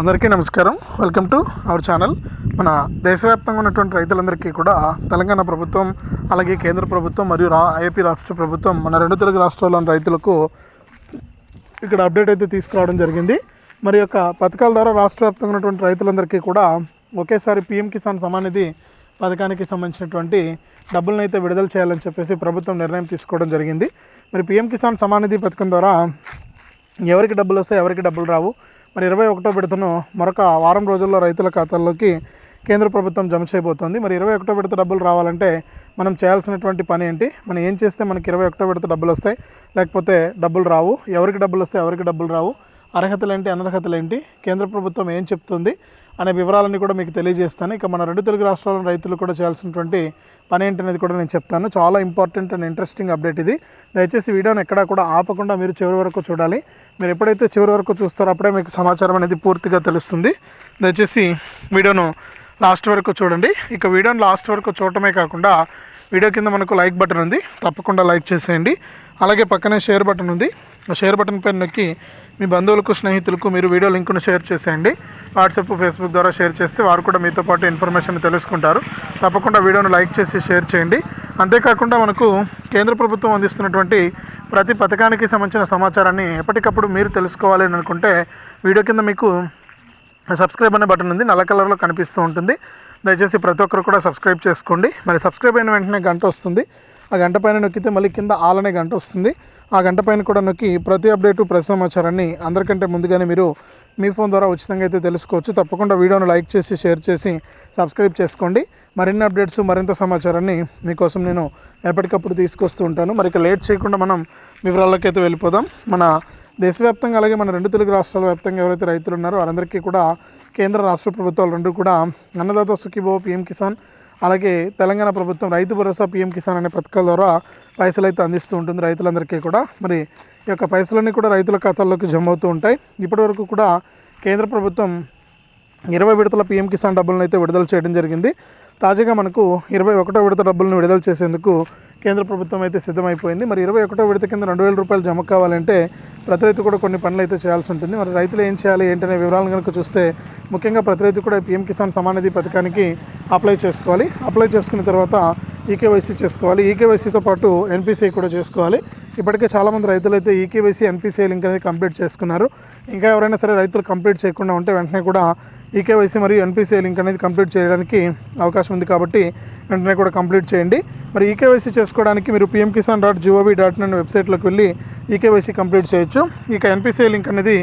అందరికీ నమస్కారం. Welcome to our channel మన దేశవ్యాప్తంగా ఉన్నటువంటి రైతులందరికీ కూడా తెలంగాణ ప్రభుత్వం అలాగే కేంద్ర ప్రభుత్వం మరియు రా ఏపీ రాష్ట్ర ప్రభుత్వం మన రెండు తెలుగు రాష్ట్రాల్లోని రైతులకు ఇక్కడ అప్డేట్ అయితే తీసుకురావడం జరిగింది. మరి యొక్క పథకాల ద్వారా రాష్ట్ర వ్యాప్తంగా ఉన్నటువంటి రైతులందరికీ కూడా ఒకేసారి పీఎం కిసాన్ సమానిధి పథకానికి సంబంధించినటువంటి డబ్బులను అయితే విడుదల చేయాలని చెప్పేసి ప్రభుత్వం నిర్ణయం తీసుకోవడం జరిగింది. మరి పీఎం కిసాన్ సమానిధి పథకం ద్వారా ఎవరికి డబ్బులు వస్తాయి ఎవరికి డబ్బులు రావు. మరి ఇరవై ఒకటో విడతను మరొక వారం రోజుల్లో రైతుల ఖాతాల్లోకి కేంద్ర ప్రభుత్వం జమ చేయబోతోంది. మరి ఇరవై ఒకటో విడత డబ్బులు రావాలంటే మనం చేయాల్సినటువంటి పని ఏంటి? మనం ఏం చేస్తే మనకి ఇరవై ఒకటో విడత డబ్బులు వస్తాయి? లేకపోతే డబ్బులు రావు. ఎవరికి డబ్బులు వస్తాయి? ఎవరికి డబ్బులు రావు. అర్హతలు ఏంటి? అనర్హతలు ఏంటి? కేంద్ర ప్రభుత్వం ఏం చెప్తుంది? అనే వివరాలన్నీ కూడా మీకు తెలియజేస్తాను. ఇక మన రెండు తెలుగు రాష్ట్రాల రైతులు కూడా చేయాల్సినటువంటి పని ఏంటనేది కూడా నేను చెప్తాను. చాలా ఇంపార్టెంట్ అండ్ ఇంట్రెస్టింగ్ అప్డేట్ ఇది. దయచేసి వీడియోని ఎక్కడా కూడా ఆపకుండా మీరు చివరి వరకు చూడాలి. మీరు ఎప్పుడైతే చివరి వరకు చూస్తారో అప్పుడే మీకు సమాచారం అనేది పూర్తిగా తెలుస్తుంది. దయచేసి వీడియోను లాస్ట్ వరకు చూడండి. ఇక వీడియోని లాస్ట్ వరకు చూడటమే కాకుండా వీడియో కింద మనకు లైక్ బటన్ ఉంది. తప్పకుండా లైక్ చేసేయండి. అలాగే పక్కనే షేర్ బటన్ ఉంది. ఆ షేర్ బటన్ పైన నొక్కి మీ బంధువులకు స్నేహితులకు మీరు వీడియో లింక్ను షేర్ చేసేయండి. వాట్సాప్ ఫేస్బుక్ ద్వారా షేర్ చేస్తే వారు కూడా మీతో పాటు ఇన్ఫర్మేషన్ తెలుసుకుంటారు. తప్పకుండా వీడియోను లైక్ చేసి షేర్ చేయండి. అంతేకాకుండా మనకు కేంద్ర ప్రభుత్వం అందిస్తున్నటువంటి ప్రతి పథకానికి సంబంధించిన సమాచారాన్ని ఎప్పటికప్పుడు మీరు తెలుసుకోవాలి అని అనుకుంటే వీడియో కింద మీకు సబ్స్క్రైబ్ అనే బటన్ ఉంది. నల్ల కలర్లో కనిపిస్తూ ఉంటుంది. దయచేసి ప్రతి ఒక్కరు కూడా సబ్స్క్రైబ్ చేసుకోండి. మరి సబ్స్క్రైబ్ అయిన వెంటనే గంట వస్తుంది. ఆ గంట పైన నొక్కితే మళ్ళీ కింద ఆలనే గంట వస్తుంది. ఆ గంట పైన కూడా నొక్కి ప్రతి అప్డేటు ప్రతి సమాచారాన్ని అందరికంటే ముందుగానే మీరు మీ ఫోన్ ద్వారా ఉచితంగా అయితే తెలుసుకోవచ్చు. తప్పకుండా వీడియోను లైక్ చేసి షేర్ చేసి సబ్స్క్రైబ్ చేసుకోండి. మరిన్ని అప్డేట్స్ మరింత సమాచారాన్ని మీకోసం నేను ఎప్పటికప్పుడు తీసుకొస్తూ ఉంటాను. మరి ఇక లేట్ చేయకుండా మనం వివరాల్లోకి అయితే వెళ్ళిపోదాం. మన దేశవ్యాప్తంగా అలాగే మన రెండు తెలుగు రాష్ట్రాల వ్యాప్తంగా ఎవరైతే రైతులు ఉన్నారో వారందరికీ కూడా కేంద్ర రాష్ట్ర ప్రభుత్వాలు రెండు కూడా అన్నదాత సుఖీభో పిఎం కిసాన్ అలాగే తెలంగాణ ప్రభుత్వం రైతు భరోసా పీఎం కిసాన్ అనే పథకాల ద్వారా పైసలు అయితే అందిస్తూ ఉంటుంది రైతులందరికీ కూడా. మరి ఈ యొక్క పైసలన్నీ కూడా రైతుల ఖాతాల్లోకి జమ అవుతూ ఉంటాయి. ఇప్పటివరకు కూడా కేంద్ర ప్రభుత్వం ఇరవై విడతల పీఎం కిసాన్ డబ్బులను అయితే విడుదల చేయడం జరిగింది. తాజాగా మనకు ఇరవై ఒకటో విడత డబ్బులను విడుదల చేసేందుకు కేంద్ర ప్రభుత్వం అయితే సిద్ధమైపోయింది. మరి ఇరవై ఒకటో విడత కింద రెండు వేల రూపాయలు జమ కావాలంటే ప్రతి రైతు కూడా కొన్ని పనులు అయితే చేయాల్సి ఉంటుంది. మరి రైతులు ఏం చేయాలి ఏంటనే వివరాలను కనుక చూస్తే ముఖ్యంగా ప్రతి రైతు కూడా పిఎం కిసాన్ సమానిధి పథకానికి అప్లై చేసుకోవాలి. అప్లై చేసుకున్న తర్వాత ఈకేవైసీ చేసుకోవాలి. ఈకేవైసీతో పాటు ఎన్పిసిఐ కూడా చేసుకోవాలి. ఇప్పటికే చాలామంది రైతులు అయితే ఈకేవైసీ ఎన్పిసిఐ లింక్ అనేది కంప్లీట్ చేసుకున్నారు. ఇంకా ఎవరైనా సరే రైతులు కంప్లీట్ చేయకుండా ఉంటే వెంటనే కూడా ఈకేవైసీ మరియు ఎన్పిసిఐ లింక్ అనేది కంప్లీట్ చేయడానికి అవకాశం ఉంది కాబట్టి వెంటనే కూడా కంప్లీట్ చేయండి. మరి ఈకేవైసీ చేసుకోవడానికి మీరు PM Kisan dot GOV dot in వెబ్సైట్లోకి వెళ్ళి ఈకేవైసీ కంప్లీట్ చేయొచ్చు. ఇక ఎన్పిసిఐ లింక్ అనేది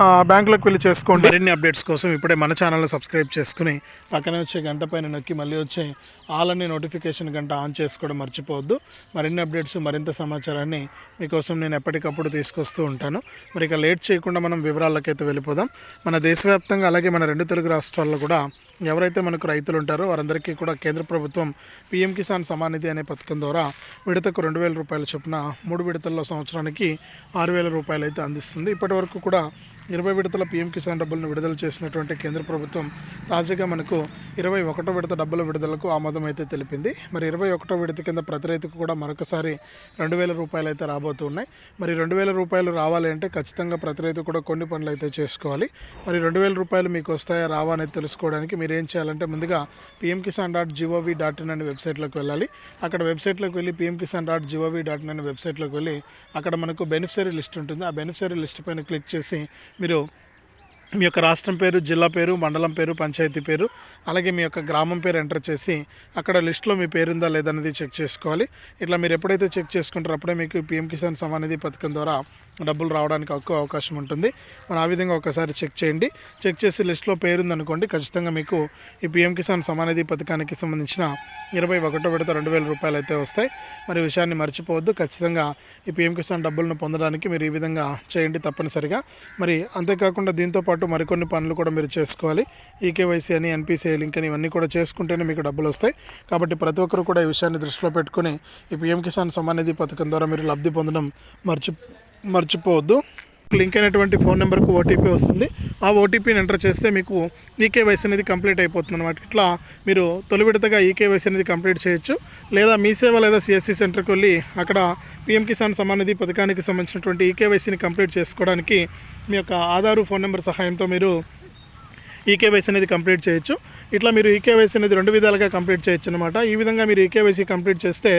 బ్యాంకులకు వెళ్ళి చేసుకోండి. మరిన్ని అప్డేట్స్ కోసం ఇప్పుడే మన ఛానల్ని సబ్స్క్రైబ్ చేసుకుని పక్కనే వచ్చే గంట పైన నొక్కి మళ్ళీ వచ్చే ఆల్ అనే నోటిఫికేషన్ గంట ఆన్ చేసుకోవడం మర్చిపోవద్దు. మరిన్ని అప్డేట్స్ మరింత సమాచారాన్ని మీకోసం నేను ఎప్పటికప్పుడు తీసుకొస్తూ ఉంటాను. మరి ఇక లేట్ చేయకుండా మనం వివరాలకైతే వెళ్ళిపోదాం. మన దేశవ్యాప్తంగా అలాగే మన రెండు తెలుగు రాష్ట్రాల్లో కూడా ఎవరైతే మనకు రైతులు ఉంటారో వారందరికీ కూడా కేంద్ర ప్రభుత్వం పీఎం కిసాన్ సమానిధి అనే పథకం ద్వారా విడతకు రెండు వేల రూపాయల చొప్పున మూడు విడతల్లో సంవత్సరానికి ఆరు వేల రూపాయలు అయితే అందిస్తుంది. ఇప్పటి వరకు కూడా ఇరవై విడతల పీఎం కిసాన్ డబ్బులను విడుదల చేసినటువంటి కేంద్ర ప్రభుత్వం తాజాగా మనకు ఇరవై ఒకటో విడత డబ్బుల విడుదలకు ఆమోదం అయితే తెలిపింది. మరి ఇరవై ఒకటో విడత కింద ప్రతి రైతుకు కూడా మరొకసారి రెండు వేల రూపాయలు అయితే రాబోతున్నాయి మరి రెండు వేల రూపాయలు రావాలి అంటే ఖచ్చితంగా ప్రతి రైతు కూడా కొన్ని పనులు అయితే చేసుకోవాలి. మరి రెండు వేల రూపాయలు మీకు వస్తాయా రావా అనేది తెలుసుకోవడానికి మీరు ఏం చేయాలంటే ముందుగా PM Kisan dot GOV dot in అనే వెబ్సైట్లోకి వెళ్ళాలి. అక్కడ వెబ్సైట్లోకి వెళ్ళి PM Kisan dot GOV dot in అనే వెబ్సైట్లోకి వెళ్ళి అక్కడ మనకు బెనిఫిషరీ లిస్ట్ ఉంటుంది. ఆ బెనిఫిషరీ లిస్ట్ పైన క్లిక్ చేసి మీరు మీ యొక్క రాష్ట్రం పేరు జిల్లా పేరు మండలం పేరు పంచాయతీ పేరు అలాగే మీ యొక్క గ్రామం పేరు ఎంటర్ చేసి అక్కడ లిస్ట్లో మీ పేరుందా లేదనేది చెక్ చేసుకోవాలి. ఇట్లా మీరు ఎప్పుడైతే చెక్ చేసుకుంటారో అప్పుడే మీకు పిఎం కిసాన్ సమానిధి పథకం ద్వారా డబ్బులు రావడానికి ఎక్కువ అవకాశం ఉంటుంది. మరి ఆ విధంగా ఒకసారి చెక్ చేయండి. చెక్ చేసి లిస్ట్లో పేరుందనుకోండి. ఖచ్చితంగా మీకు ఈ పిఎం కిసాన్ సమానిధి పథకానికి సంబంధించిన ఇరవై ఒకటో విడత రెండు వేల రూపాయలు అయితే వస్తాయి. మరి విషయాన్ని మర్చిపోవద్దు. ఖచ్చితంగా ఈ పిఎం కిసాన్ డబ్బులను పొందడానికి మీరు ఈ విధంగా చేయండి తప్పనిసరిగా. మరి అంతేకాకుండా దీంతో పాటు మరికొన్ని పనులు కూడా మీరు చేసుకోవాలి. ఈకేవైసీ అని ఎన్పిసిఐ లింక్ అని ఇవన్నీ కూడా చేసుకుంటేనే మీకు డబ్బులు వస్తాయి. కాబట్టి ప్రతి ఒక్కరు కూడా ఈ విషయాన్ని దృష్టిలో పెట్టుకుని ఈ పిఎం కిసాన్ సమానిధి పథకం ద్వారా మీరు లబ్ధి పొందడం మర్చి మర్చిపోవద్దు. లింక్ అయినటువంటి ఫోన్ నెంబర్కు ఓటీపీ వస్తుంది. ఆ ఓటీపీని ఎంటర్ చేస్తే మీకు ఈకేవైసీ అనేది కంప్లీట్ అయిపోతుంది అనమాట ఇట్లా మీరు తొలి విడతగా ఈకేవైసీ అనేది కంప్లీట్ చేయొచ్చు. లేదా మీ సేవ లేదా సిఎస్సి సెంటర్కి వెళ్ళి అక్కడ పిఎం కిసాన్ సమానిధి పథకానికి సంబంధించినటువంటి ఈకేవైసీని కంప్లీట్ చేసుకోవడానికి మీ యొక్క ఆధారు ఫోన్ నెంబర్ సహాయంతో మీరు ఈకేవైసీ అనేది కంప్లీట్ చేయొచ్చు. ఇట్లా మీరు ఈకేవైసీ అనేది రెండు విధాలుగా కంప్లీట్ చేయొచ్చు అనమాట ఈ విధంగా మీరు ఈకేవైసీ కంప్లీట్ చేస్తే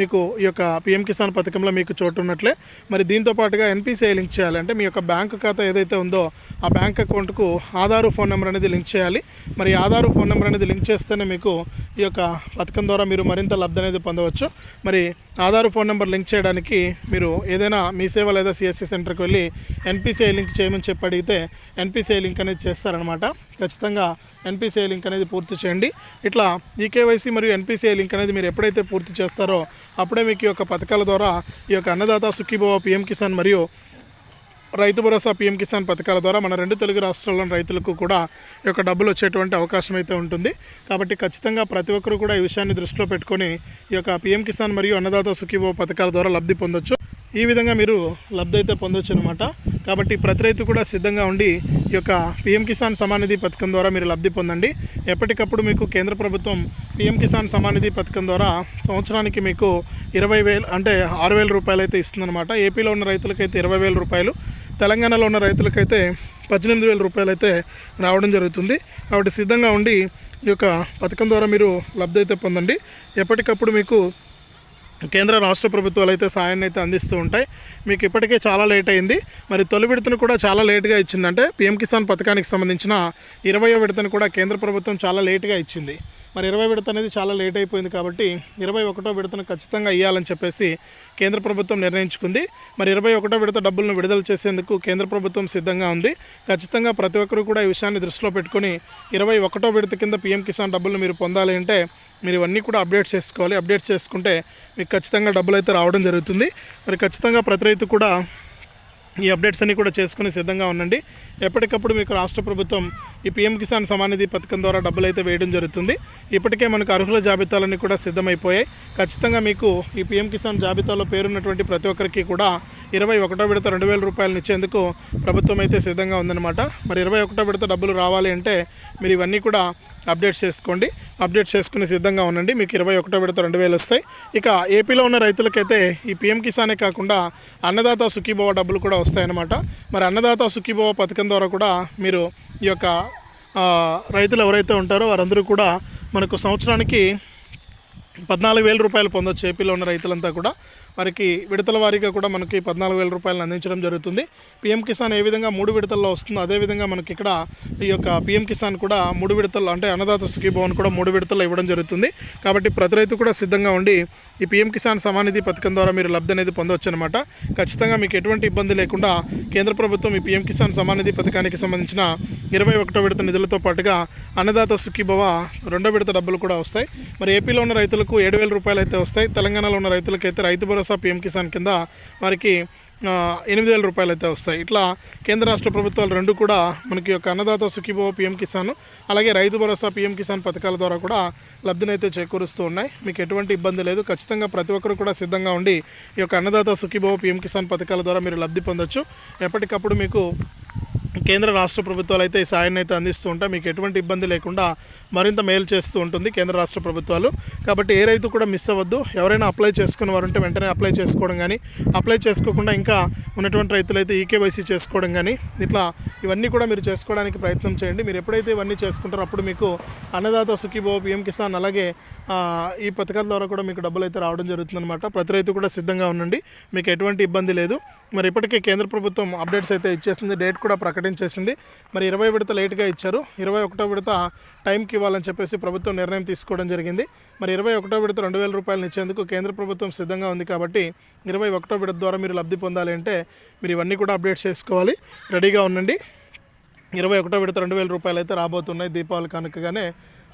మీకు ఈ యొక్క పిఎం కిసాన్ పథకంలో మీకు చోటు ఉన్నట్లే. మరి దీంతో పాటుగా ఎన్పిసిఐ లింక్ చేయాలంటే మీ యొక్క బ్యాంక్ ఖాతా ఏదైతే ఉందో ఆ బ్యాంక్ అకౌంట్కు ఆధారు ఫోన్ నెంబర్ అనేది లింక్ చేయాలి. మరి ఆధారు ఫోన్ నెంబర్ అనేది లింక్ చేస్తేనే మీకు ఈ యొక్క పథకం ద్వారా మీరు మరింత లబ్ధి అనేది పొందవచ్చు. మరి ఆధార్ ఫోన్ నెంబర్ లింక్ చేయడానికి మీరు ఏదైనా మీ సేవ లేదా సిఎస్సి సెంటర్కి వెళ్ళి ఎన్పిసిఐ లింక్ చేయమని చెప్పి అడిగితే ఎన్పిసిఐ లింక్ అనేది చేస్తారనమాట ఖచ్చితంగా ఎన్పిసిఐ లింక్ అనేది పూర్తి చేయండి. ఇట్లా ఈకేవైసీ మరియు ఎన్పిసిఐ లింక్ అనేది మీరు ఎప్పుడైతే పూర్తి చేస్తారో అప్పుడే మీకు ఈ యొక్క పథకాల ద్వారా ఈ యొక్క అన్నదాత సుఖీభవ పిఎం కిసాన్ మరియు రైతు భరోసా పీఎం కిసాన్ పథకాల ద్వారా మన రెండు తెలుగు రాష్ట్రాల్లోని రైతులకు కూడా ఈ యొక్క డబ్బులు వచ్చేటువంటి అవకాశం అయితే ఉంటుంది. కాబట్టి ఖచ్చితంగా ప్రతి ఒక్కరూ కూడా ఈ విషయాన్ని దృష్టిలో పెట్టుకొని ఈ యొక్క పీఎం కిసాన్ మరియు అన్నదాత సుఖీభవ పథకాల ద్వారా లబ్ధి పొందొచ్చు. ఈ విధంగా మీరు లబ్ధి అయితే పొందొచ్చు అనమాట కాబట్టి ప్రతి రైతు కూడా సిద్ధంగా ఉండి ఈ యొక్క పీఎం కిసాన్ సమానిధి పథకం ద్వారా మీరు లబ్ధి పొందండి. ఎప్పటికప్పుడు మీకు కేంద్ర ప్రభుత్వం పీఎం కిసాన్ సమానిధి పథకం ద్వారా సంవత్సరానికి మీకు ఇరవై వేలు అంటే ఆరు వేల రూపాయలు అయితే ఇస్తుందన్నమాట. ఏపీలో ఉన్న రైతులకైతే ఇరవై వేల రూపాయలు తెలంగాణలో ఉన్న రైతులకైతే పద్దెనిమిది వేల రూపాయలు అయితే రావడం జరుగుతుంది. కాబట్టి సిద్ధంగా ఉండి ఈ యొక్క పథకం ద్వారా మీరు లబ్ధి అయితే పొందండి. ఎప్పటికప్పుడు మీకు కేంద్ర రాష్ట్ర ప్రభుత్వాలు అయితే సాయాన్ని అయితే అందిస్తూ ఉంటాయి. మీకు ఇప్పటికే చాలా లేట్ అయింది. మరి తొలి విడతను కూడా చాలా లేట్గా ఇచ్చిందంటే పిఎం కిసాన్ పథకానికి సంబంధించిన ఇరవయో విడతను కూడా కేంద్ర ప్రభుత్వం చాలా లేట్గా ఇచ్చింది. మరి ఇరవై విడత అనేది చాలా లేట్ అయిపోయింది కాబట్టి ఇరవై ఒకటో విడతను ఖచ్చితంగా ఇవ్వాలని చెప్పేసి కేంద్ర ప్రభుత్వం నిర్ణయించుకుంది. మరి ఇరవై ఒకటో విడత డబ్బులను విడుదల చేసేందుకు కేంద్ర ప్రభుత్వం సిద్ధంగా ఉంది. ఖచ్చితంగా ప్రతి ఒక్కరూ కూడా ఈ విషయాన్ని దృష్టిలో పెట్టుకుని ఇరవై ఒకటో విడత కింద పీఎం కిసాన్ డబ్బులు మీరు పొందాలి అంటే మీరు ఇవన్నీ కూడా అప్డేట్ చేసుకోవాలి. అప్డేట్ చేసుకుంటే మీకు ఖచ్చితంగా డబ్బులు అయితే రావడం జరుగుతుంది. మరి ఖచ్చితంగా ప్రతి రైతు కూడా ఈ అప్డేట్స్ అన్నీ కూడా చేసుకుని సిద్ధంగా ఉండండి. ఎప్పటికప్పుడు మీకు రాష్ట్ర ప్రభుత్వం ఈ పీఎం కిసాన్ సమానిధి పథకం ద్వారా డబ్బులు అయితే వేయడం జరుగుతుంది. ఇప్పటికే మనకు అర్హుల జాబితాలన్నీ కూడా సిద్ధమైపోయాయి. ఖచ్చితంగా మీకు ఈ పీఎం కిసాన్ జాబితాలో పేరున్నటువంటి ప్రతి ఒక్కరికి కూడా ఇరవై ఒకటో విడత రెండు వేల రూపాయలను ఇచ్చేందుకు ప్రభుత్వం అయితే సిద్ధంగా ఉందన్నమాట. మరి ఇరవై ఒకటో విడత డబ్బులు రావాలి అంటే మీరు ఇవన్నీ కూడా అప్డేట్ చేసుకోండి. అప్డేట్ చేసుకుని సిద్ధంగా ఉండండి. మీకు ఇరవై ఒకటో విడత రెండు వేలు వస్తాయి. ఇక ఏపీలో ఉన్న రైతులకైతే ఈ పీఎం కిసానే కాకుండా అన్నదాత సుఖీభవ డబ్బులు కూడా వస్తాయన్నమాట. మరి అన్నదాత సుఖీభవ పథకం ద్వారా కూడా మీరు ఈ యొక్క రైతులు ఎవరైతే ఉంటారో వారందరూ కూడా మనకు సంవత్సరానికి పద్నాలుగు వేల రూపాయలు పొందొచ్చు ఏపీలో ఉన్న రైతులంతా కూడా. వారికి విడతల వారీగా కూడా మనకి పద్నాలుగు వేల రూపాయలను అందించడం జరుగుతుంది. పిఎం కిసాన్ ఏ విధంగా మూడు విడతల్లో వస్తుందో అదేవిధంగా మనకి ఇక్కడ ఈ యొక్క పిఎం కిసాన్ కూడా మూడు విడతల్లో అంటే అన్నదాత సుఖీభవన్ కూడా మూడు విడతల్లో ఇవ్వడం జరుగుతుంది. కాబట్టి ప్రతి రైతు కూడా సిద్ధంగా ఉండి ఈ పిఎం కిసాన్ సమానిధి పథకం ద్వారా మీరు లబ్ధి అనేది పొందవచ్చు అనమాట ఖచ్చితంగా మీకు ఎటువంటి ఇబ్బంది లేకుండా కేంద్ర ప్రభుత్వం ఈ పిఎం కిసాన్ సమానిధి పథకానికి సంబంధించిన ఇరవై ఒకటో విడత నిధులతో పాటుగా అన్నదాత సుఖీభవ రెండో విడత డబ్బులు కూడా వస్తాయి. మరి ఏపీలో ఉన్న రైతులకు ఏడు వేల రూపాయలు అయితే వస్తాయి. తెలంగాణలో ఉన్న రైతులకైతే రైతు భరోసా పిఎం కిసాన్ కింద వారికి ఎనిమిది వేల రూపాయలు అయితే వస్తాయి. ఇట్లా కేంద్ర రాష్ట్ర ప్రభుత్వాలు రెండు కూడా మనకి యొక్క అన్నదాత సుఖీభవ పిఎం కిసాన్ అలాగే రైతు భరోసా పిఎం కిసాన్ పథకాల ద్వారా కూడా లబ్ధినైతే చేకూరుస్తూ ఉన్నాయి. మీకు ఎటువంటి ఇబ్బంది లేదు. ఖచ్చితంగా ప్రతి ఒక్కరు కూడా సిద్ధంగా ఉండి ఈ యొక్క అన్నదాత సుఖీభవ పిఎం కిసాన్ పథకాల ద్వారా మీరు లబ్ధి పొందొచ్చు. ఎప్పటికప్పుడు మీకు కేంద్ర రాష్ట్ర ప్రభుత్వాలు అయితే ఈ సాయాన్ని అయితే అందిస్తూ ఉంటాయి. మీకు ఎటువంటి ఇబ్బంది లేకుండా మరింత మేలు చేస్తూ ఉంటుంది కేంద్ర రాష్ట్ర ప్రభుత్వాలు. కాబట్టి ఏ రైతు కూడా మిస్ అవ్వద్దు. ఎవరైనా అప్లై చేసుకున్న వారు ఉంటే వెంటనే అప్లై చేసుకోవడం కానీ అప్లై చేసుకోకుండా ఇంకా ఉన్నటువంటి రైతులు అయితే ఈకేవైసీ చేసుకోవడం కానీ ఇట్లా ఇవన్నీ కూడా మీరు చేసుకోవడానికి ప్రయత్నం చేయండి. మీరు ఎప్పుడైతే ఇవన్నీ చేసుకుంటారో అప్పుడు మీకు అన్నదాత సుఖీభో పిఎం కిసాన్ అలాగే ఈ పథకాల ద్వారా కూడా మీకు డబ్బులు అయితే రావడం జరుగుతుందన్నమాట. ప్రతి రైతు కూడా సిద్ధంగా ఉండండి. మీకు ఎటువంటి ఇబ్బంది లేదు. మరి ఇప్పటికే కేంద్ర ప్రభుత్వం అప్డేట్స్ అయితే ఇచ్చేసింది. డేట్ కూడా ప్రకటించేసింది. మరి ఇరవై విడత లేట్గా ఇచ్చారు. ఇరవై ఒకటో విడత టైంకి ఇవ్వాలని చెప్పేసి ప్రభుత్వం నిర్ణయం తీసుకోవడం జరిగింది. మరి ఇరవై ఒకటో విడత రెండు వేల రూపాయలు ఇచ్చేందుకు కేంద్ర ప్రభుత్వం సిద్ధంగా ఉంది కాబట్టి ఇరవై ఒకటో విడత ద్వారా మీరు లబ్ధి పొందాలి అంటే మీరు ఇవన్నీ కూడా అప్డేట్ చేసుకోవాలి. రెడీగా ఉండండి. ఇరవై ఒకటో విడత రెండు వేల రూపాయలు అయితే రాబోతున్నాయి దీపావళి కనుకగానే.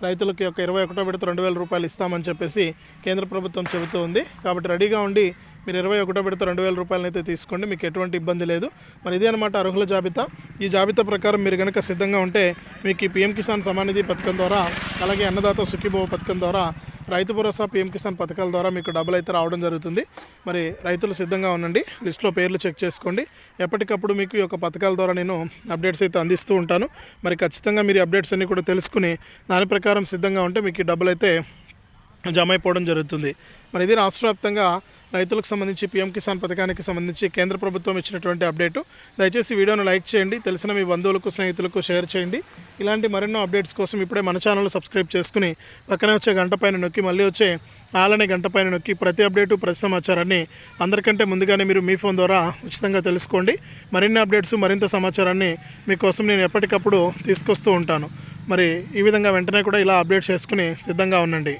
రైతులకు యొక్క ఇరవై ఒకటో విడత రెండు వేల రూపాయలు ఇస్తామని చెప్పేసి కేంద్ర ప్రభుత్వం చెబుతూ ఉంది. కాబట్టి రెడీగా ఉండి మీరు ఇరవై ఒకటో విడత రెండు వేల రూపాయలను అయితే తీసుకోండి మీకు ఎటువంటి ఇబ్బంది లేదు. మరి ఇదే అనమాట అర్హుల జాబితా. ఈ జాబితా ప్రకారం మీరు కనుక సిద్ధంగా ఉంటే మీకు ఈ పీఎం కిసాన్ సమానిధి పథకం ద్వారా అలాగే అన్నదాత సుఖీభవ పథకం ద్వారా రైతు భరోసా పీఎం కిసాన్ పథకాల ద్వారా మీకు డబ్బులు అయితే రావడం జరుగుతుంది. మరి రైతులు సిద్ధంగా ఉండండి లిస్ట్లో పేర్లు చెక్ చేసుకోండి. ఎప్పటికప్పుడు మీకు ఈ యొక్క పథకాల ద్వారా నేను అప్డేట్స్ అయితే అందిస్తూ ఉంటాను. మరి ఖచ్చితంగా మీరు అప్డేట్స్ అన్నీ కూడా తెలుసుకుని దాని ప్రకారం సిద్ధంగా ఉంటే మీకు ఈ డబ్బులు అయితే జమ అయిపోవడం జరుగుతుంది. మరి ఇది రాష్ట్ర వ్యాప్తంగా రైతులకు సంబంధించి పీఎం కిసాన్ పథకానికి సంబంధించి కేంద్ర ప్రభుత్వం ఇచ్చినటువంటి అప్డేటు. దయచేసి వీడియోను లైక్ చేయండి తెలిసిన మీ బంధువులకు స్నేహితులకు షేర్ చేయండి. ఇలాంటి మరెన్నో అప్డేట్స్ కోసం ఇప్పుడే మన ఛానల్ సబ్స్క్రైబ్ చేసుకుని పక్కనే వచ్చే గంట పైన నొక్కి మళ్ళీ వచ్చే ఆలనే గంట పైన నొక్కి ప్రతి అప్డేటు ప్రతి సమాచారాన్ని అందరికంటే ముందుగానే మీరు మీ ఫోన్ ద్వారా ఉచితంగా తెలుసుకోండి. మరిన్ని అప్డేట్స్ మరింత సమాచారాన్ని మీకోసం నేను ఎప్పటికప్పుడు తీసుకొస్తూ ఉంటాను. మరి ఈ విధంగా వెంటనే కూడా ఇలా అప్డేట్ చేసుకుని సిద్ధంగా ఉండండి.